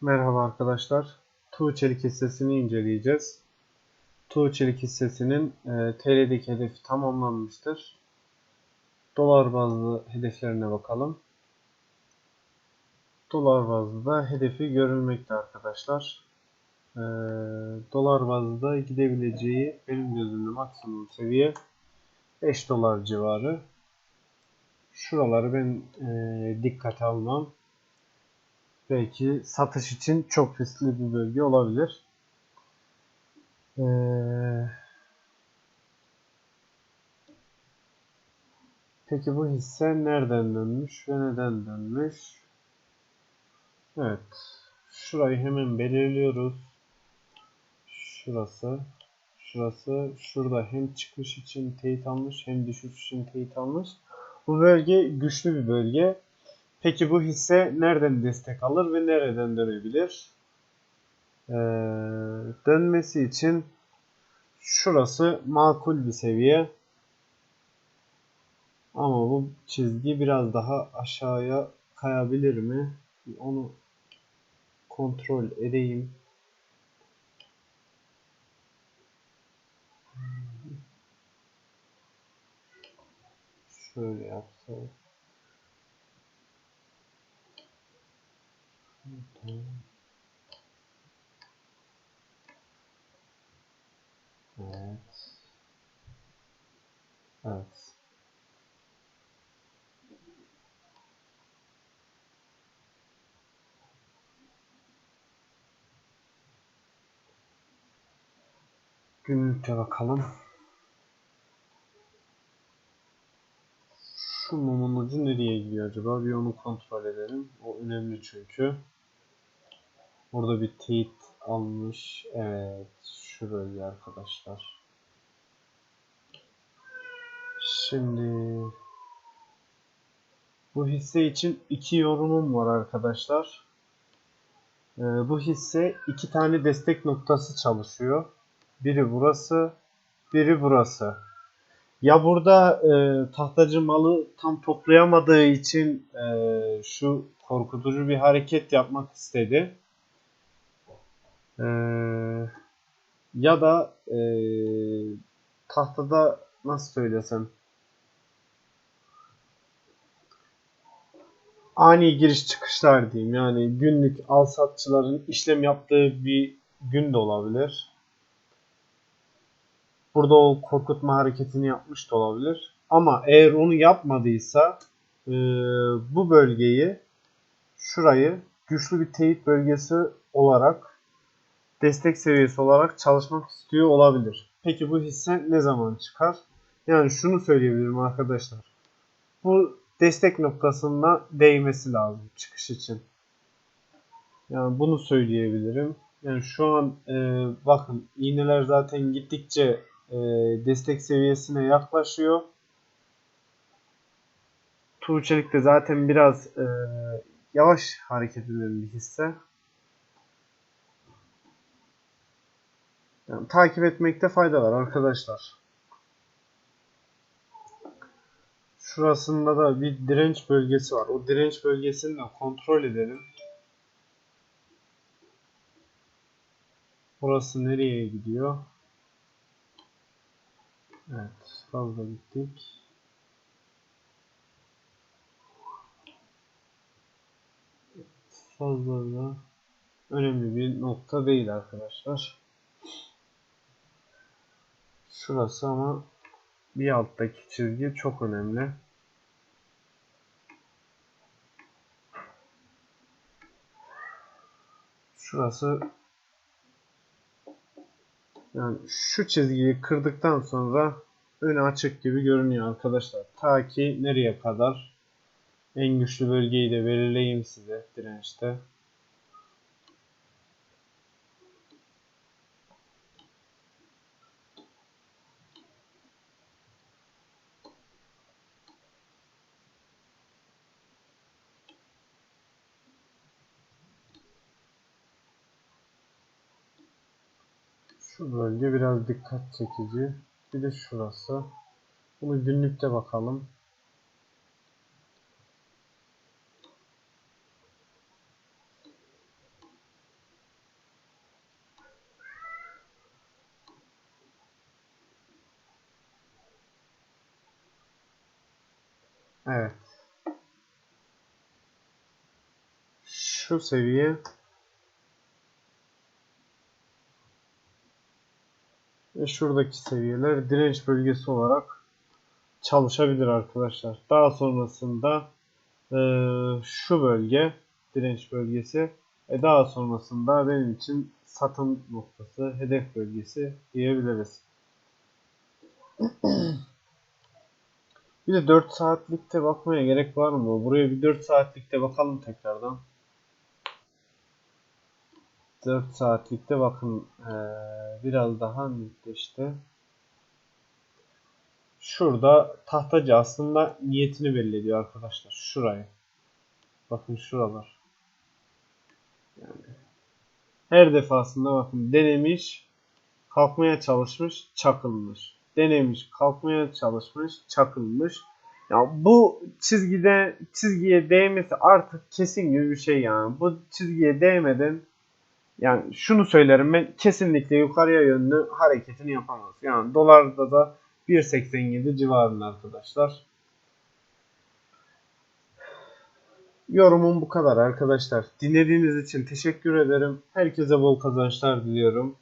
Merhaba arkadaşlar. Tuğ çelik hissesini inceleyeceğiz. Tuğ çelik hissesinin e, TL'deki hedefi tamamlanmıştır. Dolar bazlı hedeflerine bakalım. Dolar bazlı da hedefi görülmekte arkadaşlar. E, dolar bazlı gidebileceği benim gözümde maksimum seviye 5 dolar civarı. Şuraları ben e, dikkate almam belki satış için çok riskli bir bölge olabilir. Ee, peki bu hisse nereden dönmüş ve neden dönmüş? Evet. Şurayı hemen belirliyoruz. Şurası. Şurası. Şurada hem çıkış için teyit almış hem düşüş için teyit almış. Bu bölge güçlü bir bölge. Peki bu hisse nereden destek alır ve nereden dönebilir? Ee, dönmesi için şurası makul bir seviye. Ama bu çizgi biraz daha aşağıya kayabilir mi? Onu kontrol edeyim. Şöyle yapsak. Evet. Evet. Günlükte bakalım. Şu mumun ucu nereye gidiyor acaba? Bir onu kontrol edelim. O önemli çünkü. Burada bir teyit almış. Evet. Şu bölge arkadaşlar. Şimdi bu hisse için iki yorumum var arkadaşlar. Ee, bu hisse iki tane destek noktası çalışıyor. Biri burası, biri burası. Ya burada e, tahtacı malı tam toplayamadığı için e, şu korkutucu bir hareket yapmak istedi. E, ya da e, tahtada nasıl söylesem ani giriş çıkışlar diyeyim. Yani günlük al satçıların işlem yaptığı bir gün de olabilir. Burada o korkutma hareketini yapmış da olabilir. Ama eğer onu yapmadıysa e, bu bölgeyi şurayı güçlü bir teyit bölgesi olarak destek seviyesi olarak çalışmak istiyor olabilir. Peki bu hisse ne zaman çıkar? Yani şunu söyleyebilirim arkadaşlar. Bu destek noktasına değmesi lazım çıkış için. Yani bunu söyleyebilirim. Yani şu an e, bakın iğneler zaten gittikçe e, destek seviyesine yaklaşıyor. Tuğçelik de zaten biraz e, yavaş hareket eden bir hisse. Yani, takip etmekte fayda var arkadaşlar. Şurasında da bir direnç bölgesi var. O direnç bölgesini de kontrol edelim. Burası nereye gidiyor? Evet, fazla gittik. Fazla da önemli bir nokta değil arkadaşlar. Şurası ama bir alttaki çizgi çok önemli. Şurası yani şu çizgiyi kırdıktan sonra önü açık gibi görünüyor arkadaşlar. Ta ki nereye kadar en güçlü bölgeyi de belirleyeyim size dirençte. Şu bölge biraz dikkat çekici. Bir de şurası. Bunu günlükte bakalım. Evet. Şu seviye şuradaki seviyeler direnç bölgesi olarak çalışabilir arkadaşlar. Daha sonrasında eee, şu bölge direnç bölgesi ve daha sonrasında benim için satım noktası, hedef bölgesi diyebiliriz. Bir de 4 saatlikte bakmaya gerek var mı? Buraya bir 4 saatlikte bakalım tekrardan. 4 saatlikte bakın eee, biraz daha netleşti. Şurada tahtacı aslında niyetini belli ediyor arkadaşlar. Şurayı. Bakın şuralar. Yani her defasında bakın denemiş, kalkmaya çalışmış, çakılmış. Denemiş, kalkmaya çalışmış, çakılmış. Ya bu çizgide çizgiye değmesi artık kesin gibi bir şey yani. Bu çizgiye değmeden yani şunu söylerim ben kesinlikle yukarıya yönlü hareketini yapamaz. Yani dolarda da 1.87 civarında arkadaşlar. Yorumum bu kadar arkadaşlar. Dinlediğiniz için teşekkür ederim. Herkese bol kazançlar diliyorum.